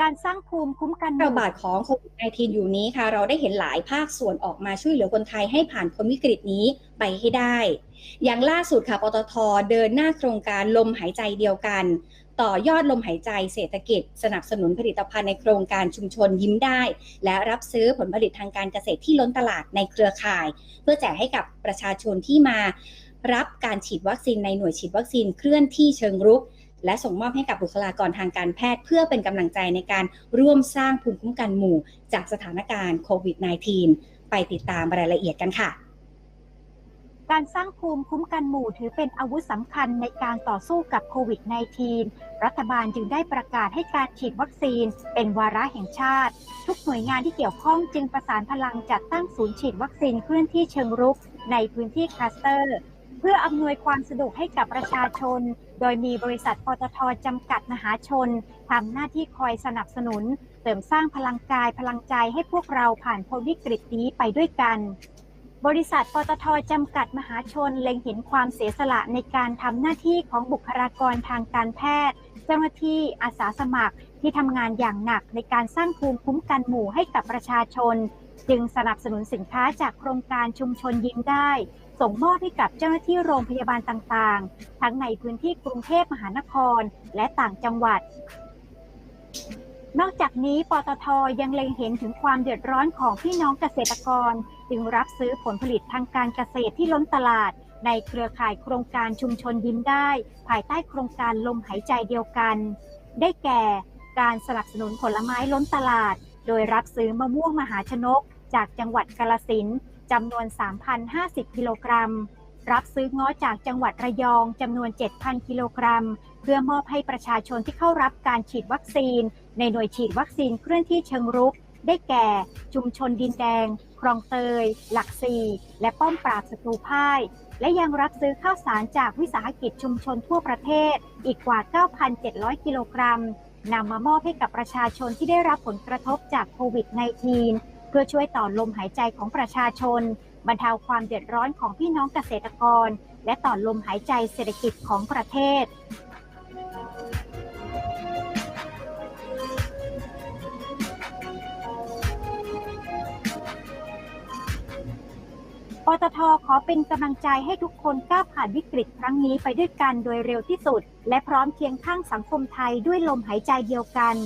การสร้างภูมิคุ้มกันระบาดของโควิด -19 อยู่นี้ค่ะ เราได้เห็นหลายภาคส่วนออกมาช่วยเหลือคนไทยให้ผ่านพ้นวิกฤตนี้ไปให้ได้ อย่างล่าสุดค่ะปตทเดินหน้าโครงการลมหายใจเดียวกัน ต่อยอดลมหายใจเศรษฐกิจ สนับสนุนผลิตภัณฑ์ในโครงการชุมชนยิ้มได้ และรับซื้อผลผลิตทางการเกษตรที่ล้นตลาดในเครือข่าย เพื่อแจกให้กับประชาชนที่มารับการฉีดวัคซีนในหน่วยฉีดวัคซีนเคลื่อนที่เชิงรุก และส่งมอบให้กับบุคลากรทางการแพทย์ เพื่อเป็นกำลังใจในการร่วมสร้างภูมิคุ้มกันหมู่ จากสถานการณ์โควิด -19 ไปติดตามรายละเอียดกันค่ะ การสร้างภูมิคุ้มกันหมู่ถือเป็นอาวุธสำคัญในการต่อสู้กับโควิด -19 รัฐบาลจึงได้ประกาศให้การฉีดวัคซีน เป็นวาระแห่งชาติ ทุกหน่วยงานที่เกี่ยวข้องจึงประสานพลังจัดตั้งศูนย์ฉีดวัคซีนเคลื่อนที่เชิงรุก ในพื้นที่คลัสเตอร์ เพื่ออำนวยความสะดวกให้กับประชาชน โดยมีบริษัทปตทจำกัดมหาชนทำหน้าที่คอยสนับสนุน เสริมสร้างพลังกายพลังใจให้พวกเราผ่านพ้นวิกฤตนี้ไปด้วยกัน บริษัทปตทจำกัดมหาชนเล็งเห็นความเสียสละในการทำหน้าที่ของบุคลากรทางการแพทย์ เจ้าหน้าที่อาสาสมัครที่ทำงานอย่างหนักในการสร้างภูมิคุ้มกันหมู่ให้กับประชาชน จึงสนับสนุนสินค้าจากโครงการชุมชนยิ้มได้ ส่งมอบให้กับเจ้าหน้าที่โรงพยาบาลต่างๆ ทั้งในพื้นที่กรุงเทพมหานครและต่างจังหวัด นอกจากนี้ปตทยังเล็งเห็นถึงความเดือดร้อนของพี่น้องเกษตรกร จึงรับซื้อผลผลิตทางการเกษตรที่ล้นตลาด ในเครือข่ายโครงการชุมชนยิ้มได้ ภายใต้โครงการลมหายใจเดียวกัน ได้แก่ การสนับสนุนผลไม้ล้นตลาด โดยรับซื้อมะม่วงมหาชนก จากจังหวัดกาลสิน จำนวน 3,050 กิโลกรัม รับซื้อง้อจากจังหวัดระยองจำนวน 7,000 กิโลกรัม เพื่อมอบให้ประชาชนที่เข้ารับการฉีดวัคซีน ในหน่วยฉีดวัคซีนเคลื่อนที่เชิงรุก ได้แก่ ชุมชนดินแดง คลองเตย หลักสี่และป้อมปราบศัตรูพ่าย และยังรับซื้อข้าวสารจากวิสาหกิจชุมชนทั่วประเทศอีกกว่า 9,700 กิโลกรัมนำมามอบให้กับประชาชนที่ได้รับผลกระทบจากโควิด -19 เพื่อช่วยต่อลมหายใจของประชาชน บรรเทาความเดือดร้อนของพี่น้องเกษตรกร และต่อลมหายใจเศรษฐกิจของประเทศ ปตทขอเป็นกำลังใจให้ทุกคนก้าวผ่านวิกฤตครั้งนี้ไปด้วยกันโดยเร็วที่สุด และพร้อมเคียงข้างสังคมไทยด้วยลมหายใจเดียวกัน